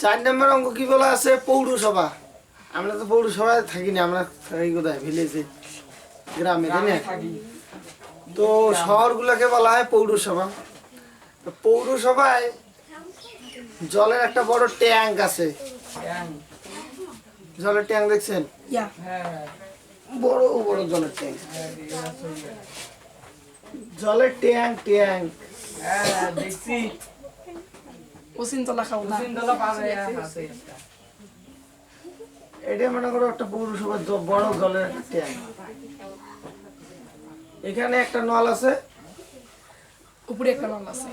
চার নম্বর অঙ্ক কি বলা আছে? পৌরসভা। আমরা তো পৌরসভায় থাকি না আমরা থাকি কোথায়? ভিলেজে গ্রামে তাই না? তো শহরগুলোকে বলা হয় পৌরসভা। তো পৌরসভায় জলের একটা বড় ট্যাঙ্ক আছে। জলের ট্যাঙ্ক দেখছেন? বড় বড় জলের ট্যাঙ্ক। জলের ট্যাঙ্ক ট্যাঙ্ক। দেখছি। না। আছে এটা মনে করো একটা পৌরসভার বড় জলের ট্যাঙ্ক। এখানে একটা নল আছে। উপরে একটা নল আছে।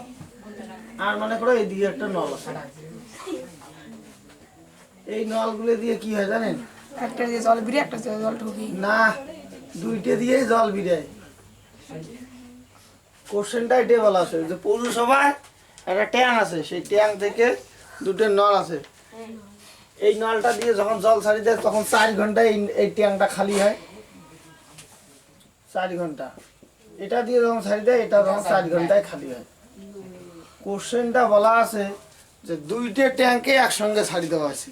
আর মনে করো এইদিকে একটা নল আছে। এই নলগুলো দিয়ে কি হয় জানেন? একটা দিয়ে জল বেরিয়ে একটা জল ঢুকি। না দুইটা দিয়ে জল বিড়ায় কোশ্চেনটা এটাই বলা আছে। যে পৌরসভায় একটা ট্যাঙ্ক আছে, সেই ট্যাঙ্ক থেকে দুটো নল আছে। এই নলটা দিয়ে যখন জল ছাড়ি দেয়, তখন চার ঘন্টায় এই- ট্যাঙ্কটা খালি হয়। চার ঘণ্টা। এটা দিয়ে যখন ছাড়ি দেয়, এটা যখন চার ঘন্টায় খালি হয়। কোশ্চেনটা বলা আছে যে দুইটা ট্যাঙ্কে একসঙ্গে ছাড়ি দেওয়া আছে।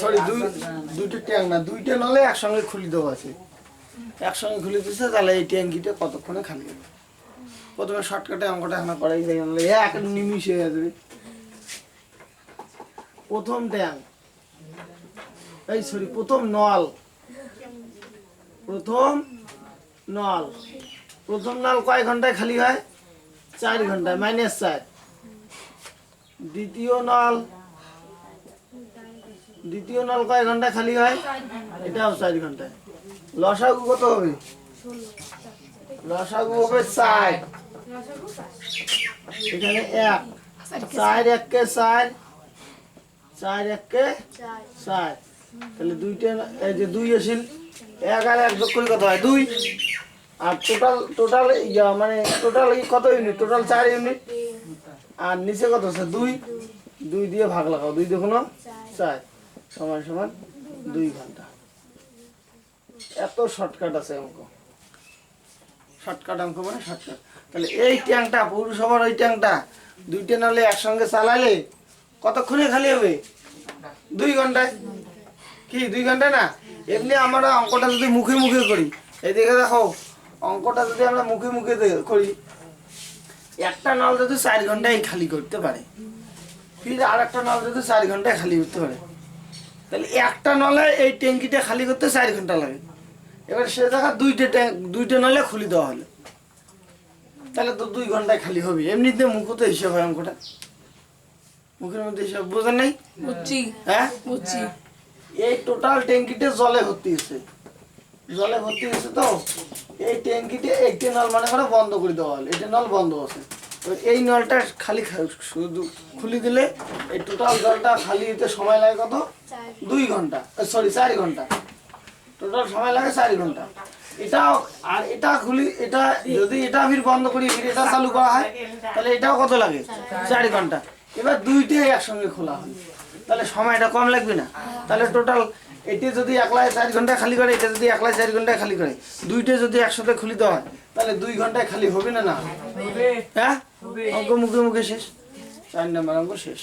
সরি দুই, দুইটা ট্যাঙ্ক না, দুইটা নলে একসঙ্গে খুলে দেওয়া আছে। একসঙ্গে খুলে দিচ্ছে তাহলে এই ট্যাঙ্কিটা কতক্ষণে খালি হবে? প্রথমে শর্টকাটে অঙ্কটা এখন করাই যায় এক নিমিশে হয়ে যাবে। প্রথম ট্যাঙ্ক এই সরি প্রথম নল। প্রথম নল। প্রথম নল কয় ঘন্টায় খালি হয়? চার ঘন্টায় মাইনাস চার। দ্বিতীয় নল। দ্বিতীয় নল কয় ঘন্টায় খালি হয়? এটাও চার ঘন্টায়। লসাগু কত হবে? লসাগু হবে এখানে এক। চার এককে চার চার এককে চার তাহলে দুইটা এই যে দুই আসিল এক আর এক যোগ করে কত হয়? দুই। আর টোটাল টোটাল মানে টোটাল কত ইউনিট টোটাল চার ইউনিট আর নিচে কত আছে? দুই। দুই দিয়ে ভাগ লাগাও। দুই দেখুন চার। সমান সমান দুই ঘণ্টা। এত শর্টকাট আছে শর্টকাট অঙ্ক মানে শর্টকাট। তাহলে এই ট্যাঙ্কটা পৌরসভার ওই ট্যাঙ্কটা দুইটা নালে একসঙ্গে চালালে কতক্ষণে খালি হবে? দুই ঘন্টায়? কি, দুই ঘণ্টা না? এমনি আমরা অঙ্কটা যদি মুখে মুখে করি এদিকে দেখো অঙ্কটা যদি আমরা মুখে মুখে করি, একটা নল যদি চার ঘন্টায় খালি করতে পারে, ফির আর একটা নল যদি চার ঘন্টায় খালি করতে পারে, তাহলে একটা নলে এই ট্যাঙ্কিটা খালি করতে চার ঘণ্টা লাগে। এবার সে জায়গা দুইটা ট্যাঙ্ক দুইটা নলে খুলি দেওয়া হলো। তাহলে তো দুই ঘন্টায় খালি হবে। এমনিতে মুখতে হিসাব হয় অঙ্কটা। মুখের মধ্যে হিসাব বোঝেন নাই? বুঝছি। হ্যাঁ? বুঝছি। এই টোটাল ট্যাঙ্কিতে জলে ভর্তি হয়েছে। জলে ভর্তি হয়েছে তো এই ট্যাঙ্কিতে একটি নল মানে করে বন্ধ করে দেওয়া হলো। এটা নল বন্ধ আছে। তো এই নলটা খালি শুধু খুলি দিলে এই টোটাল জলটা খালি দিতে সময় লাগে কত? দুই ঘণ্টা। সরি চার ঘণ্টা। টোটাল সময় লাগে চার ঘণ্টা। এটাও আর এটা খুলি এটা যদি এটা ফির বন্ধ করি ফির এটা চালু করা হয় তাহলে এটাও কত লাগে? চার ঘণ্টা। এবার দুইটাই একসঙ্গে খোলা হয়। তাহলে সময়টা কম লাগবে না। তাহলে টোটাল এটি যদি একলায় চার ঘন্টায় খালি করে এটা যদি একলায় চার ঘন্টায় খালি করে দুইটা যদি একসাথে খুলি দেওয়া হয় তাহলে দুই ঘন্টায় খালি হবে না না? হ্যাঁ? অঙ্ক মুখে মুখে শেষ। চার নম্বর অঙ্ক শেষ।